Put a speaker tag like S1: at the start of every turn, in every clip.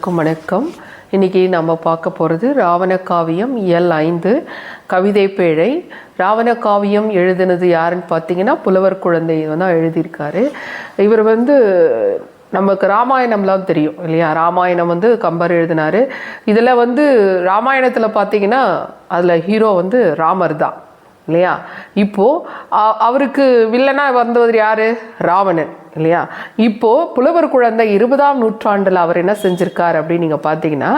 S1: அனைவருக்கும் வணக்கம். இன்னைக்கு நம்ம பார்க்க போகிறது ராவண காவியம் இயல் ஐந்து கவிதை பேழை. ராவண காவியம் எழுதினது யாருன்னு பார்த்தீங்கன்னா புலவர் குழந்தை தான் எழுதியிருக்காரு. இவர் வந்து நமக்கு ராமாயணம்லாம் தெரியும் இல்லையா? ராமாயணம் வந்து கம்பர் எழுதினார். இதில் வந்து ராமாயணத்தில் பார்த்தீங்கன்னா அதில் ஹீரோ வந்து ராமர் தான். இல்லையா? இப்போ அவருக்கு வில்லனா வந்தவர் யார்? ராவணன் இல்லையா? இப்போது புலவர் குழந்தை இருபதாம் நூற்றாண்டில் அவர் என்ன செஞ்சிருக்கார் அப்படின்னு நீங்கள் பார்த்தீங்கன்னா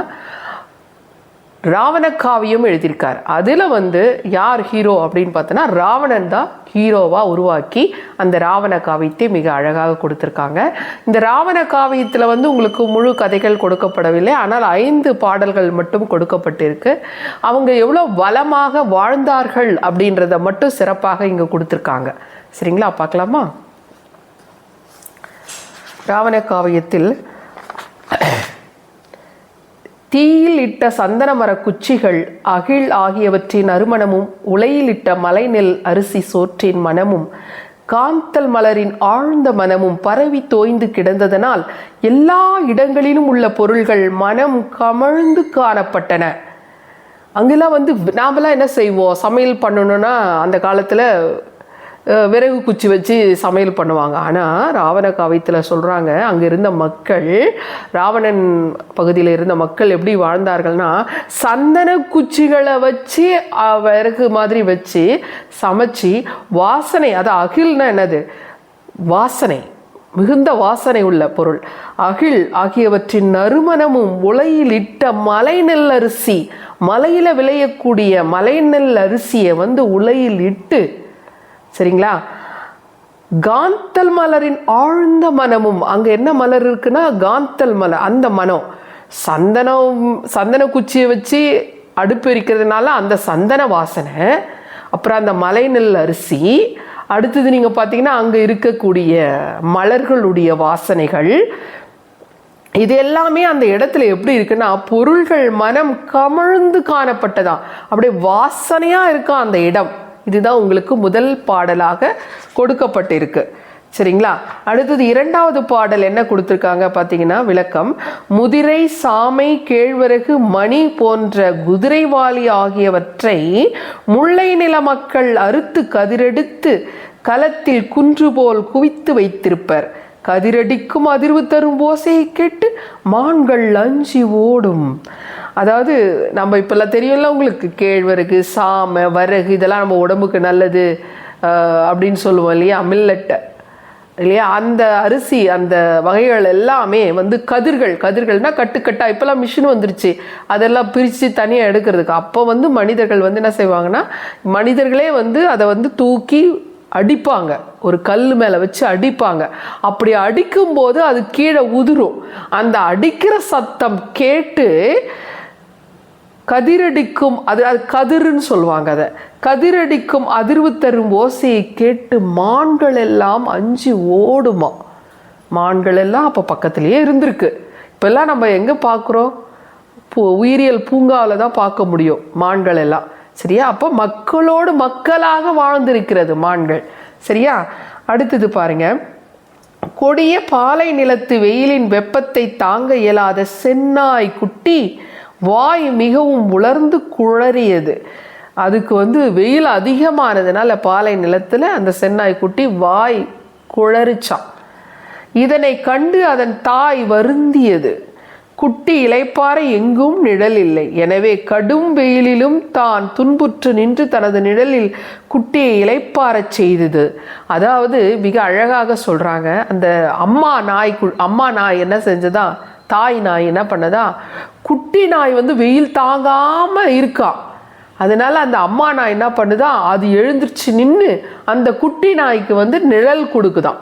S1: ராவண காவியம் எழுதியிருக்கார். அதில் வந்து யார் ஹீரோ அப்படின்னு பார்த்தோன்னா ராவணன் தான் ஹீரோவாக உருவாக்கி அந்த ராவண காவியத்தை மிக அழகாக கொடுத்துருக்காங்க. இந்த ராவண காவியத்தில் வந்து உங்களுக்கு முழு கதைகள் கொடுக்கப்படவில்லை. ஆனால் ஐந்து பாடல்கள் மட்டும் கொடுக்கப்பட்டிருக்கு. அவங்க எவ்வளோ வளமாக வாழ்ந்தார்கள் அப்படின்றத மட்டும் சிறப்பாக இங்கே கொடுத்துருக்காங்க. சரிங்களா? பார்க்கலாமா? ராவண காவியத்தில் தீயில் இட்ட சந்தன மர குச்சிகள் அகில் ஆகியவற்றின் அருமணமும் உலையில் இட்ட மலைநெல் அரிசி சோற்றின் மனமும் காந்தல் மலரின் ஆழ்ந்த மனமும் பரவி தோய்ந்து கிடந்ததனால் எல்லா இடங்களிலும் உள்ள பொருள்கள் மனம் கமழ்ந்து காணப்பட்டன. அங்கெல்லாம் வந்து நாமெல்லாம் என்ன செய்வோம்? சமையல் பண்ணணும்னா அந்த காலத்தில் விறகு குச்சி வச்சு சமையல் பண்ணுவாங்க. ஆனால் ராவண காவியத்தில் சொல்கிறாங்க அங்கே இருந்த மக்கள் ராவணன் பகுதியில் இருந்த மக்கள் எப்படி வாழ்ந்தார்கள்னா சந்தன குச்சிகளை வச்சு விறகு மாதிரி வச்சு சமைச்சு வாசனை அது அகில்னா என்னது? வாசனை மிகுந்த வாசனை உள்ள பொருள். அகில் ஆகியவற்றின் நறுமணமும் உலையில் இட்ட மலை நெல் அரிசி மலையில் விளையக்கூடிய மலை நெல் அரிசியை வந்து உலையில் இட்டு சரிங்களா? காந்தல் மலரின் ஆழ்ந்த மனமும் அங்கே என்ன மலர் இருக்குன்னா காந்தல் மலர் அந்த மனம். சந்தனம் சந்தன குச்சியை வச்சு அடுப்பு எரிக்கிறதுனால அந்த சந்தன வாசனை அப்புறம் அந்த மலை நெல் அரிசி அடுத்தது நீங்கள் பார்த்தீங்கன்னா அங்கே இருக்கக்கூடிய மலர்களுடைய வாசனைகள். இது எல்லாமே அந்த இடத்துல எப்படி இருக்குன்னா பொருள்கள் மனம் கமழ்ந்து காணப்பட்டதாம் அப்படியே வாசனையாக இருக்கும் அந்த இடம். இதுதான் உங்களுக்கு முதல் பாடலாக கொடுக்கப்பட்டிருக்கு. சரிங்களா? அடுத்தது இரண்டாவது பாடல் என்ன கொடுத்துருக்காங்க பார்த்தீங்கன்னா விளக்கம். முதிரை சாமை கேழ்வரகு மணி போன்ற குதிரைவாளி ஆகியவற்றை முல்லை நில மக்கள் அறுத்து கதிரெடுத்து களத்தில் குன்று போல் குவித்து வைத்திருப்பர். கதிரடிக்கும் அதிர்வு தரும் ஓசையை கேட்டு மான்கள் அஞ்சி ஓடும். அதாவது நம்ம இப்போல்லாம் தெரியும்ல உங்களுக்கு கேழ்வரகு சாமை வரகு இதெல்லாம் நம்ம உடம்புக்கு நல்லது அப்படின்னு சொல்லுவோம் இல்லையா? மில்லட்டை இல்லையா? அந்த அரிசி அந்த வகைகள் எல்லாமே வந்து கதிர்கள் கதிர்கள்னா கட்டுக்கட்டா. இப்போல்லாம் மிஷின் வந்துருச்சு. அதெல்லாம் பிரித்து தனியாக எடுக்கிறதுக்கு. அப்போ வந்து மனிதர்கள் வந்து என்ன செய்வாங்கன்னா மனிதர்களே வந்து அதை வந்து தூக்கி அடிப்பாங்க. ஒரு கல் மேலே வச்சு அடிப்பாங்க. அப்படி அடிக்கும்போது அது கீழே உதிரும். அந்த அடிக்கிற சத்தம் கேட்டு கதிரடிக்கும் அது அது கதிருன்னு சொல்லுவாங்க அதை. கதிரடிக்கும் அதிர்வு தரும் ஓசையை கேட்டு மான்கள் எல்லாம் அஞ்சு ஓடுமா. மான்கள் எல்லாம் அப்போ பக்கத்துலேயே இருந்திருக்கு. இப்போல்லாம் நம்ம எங்கே பார்க்குறோம்? பூ உயிரியல் பூங்காவில் தான் பார்க்க முடியும் மான்கள் எல்லாம் சரியா? அப்போ மக்களோடு மக்களாக வாழ்ந்திருக்கிறது மான்கள். சரியா? அடுத்தது பாருங்க. கொடிய பாலை நிலத்து வெயிலின் வெப்பத்தை தாங்க இயலாத சென்னாய் குட்டி வாய் மிகவும் உலர்ந்து குழறியது. அதுக்கு வந்து வெயில் அதிகமானதுனால பாலை நிலத்தில் அந்த சென்னாய் குட்டி வாய் குளறிச்சான் இதனை கண்டு அதன் தாய் வருந்தியது. குட்டி இளைப்பாற எங்கும் நிழல் இல்லை எனவே கடும் வெயிலிலும் தான் துன்புற்று நின்று தனது நிழலில் குட்டியை இளைப்பாறச் செய்தது. அதாவது மிக அழகாக சொல்கிறாங்க அந்த அம்மா நாய் அம்மா நாய் என்ன செஞ்சதா? தாய் நாய் என்ன பண்ணதா? குட்டி நாய் வந்து வெயில் தாங்காமல் இருக்கா. அதனால் அந்த அம்மா நாய் என்ன பண்ணுதா? அது எழுந்திருச்சு நின்று அந்த குட்டி நாய்க்கு வந்து நிழல் கொடுக்குதாம்.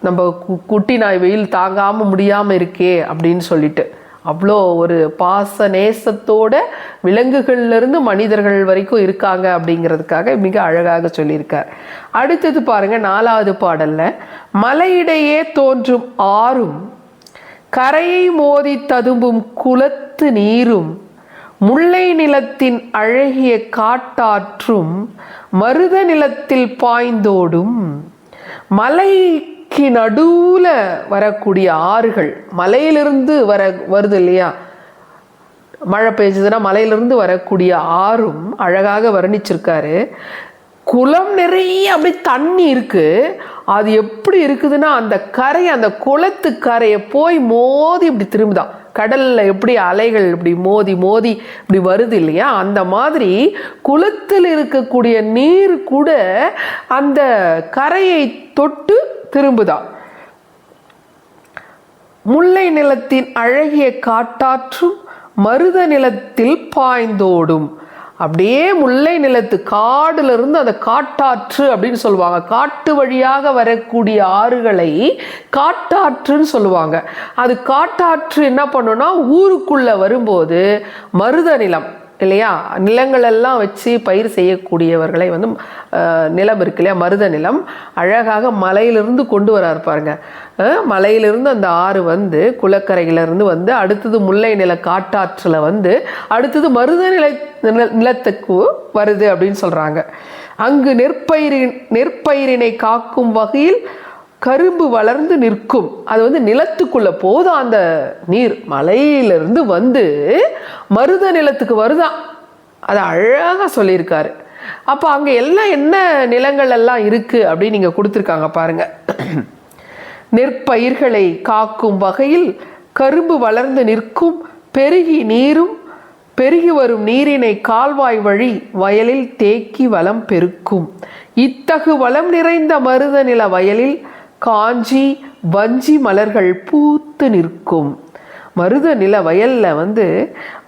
S1: நம்ம கு- குட்டி நாய் வெயில் தாங்காமல் முடியாமல் இருக்கே அப்படின்னு சொல்லிட்டு. அவ்வளோ ஒரு பாச நேசத்தோட விலங்குகள்லேருந்து மனிதர்கள் வரைக்கும் இருக்காங்க அப்படிங்கிறதுக்காக மிக அழகாக சொல்லியிருக்கார். அடுத்தது பாருங்கள் நாலாவது பாடலில் மலையிடையே தோன்றும் ஆறும் கரையை மோதி ததும்பும் குளத்து நீரும் முல்லை நிலத்தின் அழகிய காட்டாற்றும் மருத நிலத்தில் பாய்ந்தோடும் மலைக்கு நடுவுல வரக்கூடிய ஆறுகள் மலையிலிருந்து வர வருது இல்லையா? மழை பெய்ஞ்சதுன்னா மலையிலிருந்து வரக்கூடிய ஆறும் அழகாக வர்ணிச்சிருக்காரு. குளம் நிறைய அப்படி தண்ணி இருக்கு. அது எப்படி இருக்குதுன்னா அந்த கரை அந்த குளத்து கரையை போய் மோதி இப்படி திரும்புதான். கடல்ல எப்படி அலைகள் இப்படி மோதி மோதி இப்படி வருது இல்லையா? அந்த மாதிரி குளத்தில் இருக்கக்கூடிய நீர் கூட அந்த கரையை தொட்டு திரும்புதான். முல்லை நிலத்தின் அழகிய காட்டாற்றும் மருத நிலத்தில் பாய்ந்தோடும். அப்படியே முல்லை நிலத்து காடுலிருந்து அந்த காட்டாற்று அப்படின்னு சொல்லுவாங்க. காட்டு வழியாக வரக்கூடிய ஆறுகளை காட்டாற்றுன்னு சொல்லுவாங்க. அது காட்டாற்று என்ன பண்ணுன்னா ஊருக்குள்ளே வரும்போது மருத நிலம் இல்லையா? நிலங்களெல்லாம் வச்சு பயிர் செய்யக்கூடியவர்களை வந்து நிலம் இருக்கு இல்லையா? மருத நிலம். அழகாக மலையிலிருந்து கொண்டு வர இருப்பாருங்க மலையிலிருந்து அந்த ஆறு வந்து குளக்கரையிலிருந்து வந்து அடுத்தது முல்லை நில காட்டாற்றில் வந்து அடுத்தது மருத நிலை நில- நிலத்துக்கு வருது அப்படின்னு சொல்கிறாங்க அங்கு நெற்பயிரின் நெற்பயிரினை காக்கும் வகையில் கரும்பு வளர்ந்து நிற்கும். அது வந்து நிலத்துக்குள்ள போதும் அந்த நீர்? மலையிலிருந்து வந்து மருத நிலத்துக்கு வருதான் அதை அழகாக சொல்லியிருக்காரு. அப்போ அங்கே எல்லாம் என்ன நிலங்கள் எல்லாம் இருக்கு அப்படின்னு நீங்கள் கொடுத்துருக்காங்க பாருங்க. நெற்பயிர்களை காக்கும் வகையில் கரும்பு வளர்ந்து நிற்கும். பெருகி நீரும் பெருகி வரும் நீரினை கால்வாய் வழி வயலில் தேக்கி வளம் பெருக்கும். இத்தகு வளம் நிறைந்த மருத நில வயலில் காஞ்சி வஞ்சி மலர்கள் பூத்து நிற்கும். மருத நில வயலில் வந்து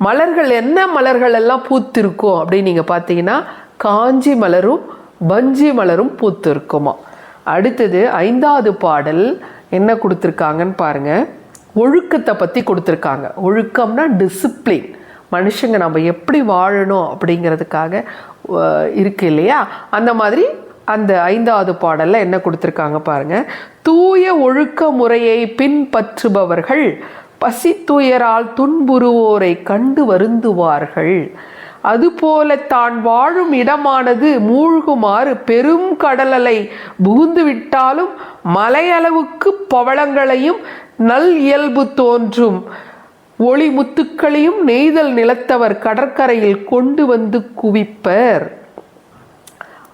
S1: மலர்கள் என்ன மலர்கள் எல்லாம் பூத்திருக்கும் அப்படின்னு நீங்கள் பார்த்தீங்கன்னா காஞ்சி மலரும் வஞ்சி மலரும் பூத்து இருக்குமா அடுத்தது ஐந்தாவது பாடல் என்ன கொடுத்துருக்காங்கன்னு பாருங்க. ஒழுக்கத்தை பற்றி கொடுத்துருக்காங்க. ஒழுக்கம்னா டிசிப்ளின் மனுஷங்க நம்ம எப்படி வாழணும் அப்படிங்கிறதுக்காக இருக்கு இல்லையா? அந்த மாதிரி அந்த ஐந்தாவது பாடலில் என்ன கொடுத்துருக்காங்க பாருங்கள் தூய ஒழுக்க முறையை பின்பற்றுபவர்கள் பசி துயரால் துன்புறுவோரை கண்டு வருந்துவார்கள். அதுபோல தான் வாழும் இடமானது மூழ்குமாறு பெரும் கடலலை புகுந்து விட்டாலும் மலையளவுக்கு பவளங்களையும் நல் இயல்பு தோன்றும். ஒளி முத்துக்களையும் நெய்தல் நிலத்தவர் கடற்கரையில் கொண்டு வந்து குவிப்பர்.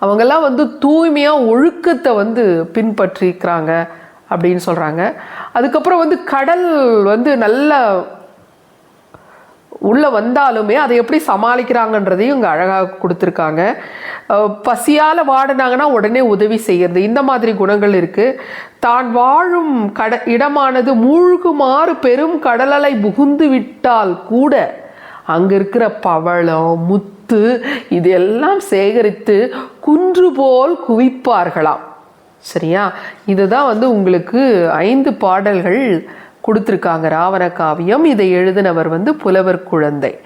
S1: அவங்கெல்லாம் வந்து தூய்மையாக ஒழுக்கத்தை வந்து பின்பற்றிக்கிறாங்க அப்படின்னு சொல்கிறாங்க அதுக்கப்புறம் வந்து கடல் வந்து நல்ல உள்ளே வந்தாலுமே அதை எப்படி சமாளிக்கிறாங்கன்றதையும் இங்கே அழகாக கொடுத்துருக்காங்க. பசியால் வாடினாங்கன்னா உடனே உதவி செய்கிறது இந்த மாதிரி குணங்கள் இருக்குது தான் வாழும் கட இடமானது மூழ்குமாறு பெரும் கடலலை புகுந்து விட்டால் கூட அங்கே இருக்கிற பவளம் முத்து இதெல்லாம் சேகரித்து குன்று போல் குவிப்பார்களாம். சரியா? இதுதான் வந்து உங்களுக்கு ஐந்து பாடல்கள் கொடுத்துருக்காங்க. ராவண காவியம் இதை எழுதினவர் வந்து புலவர் குழந்தை.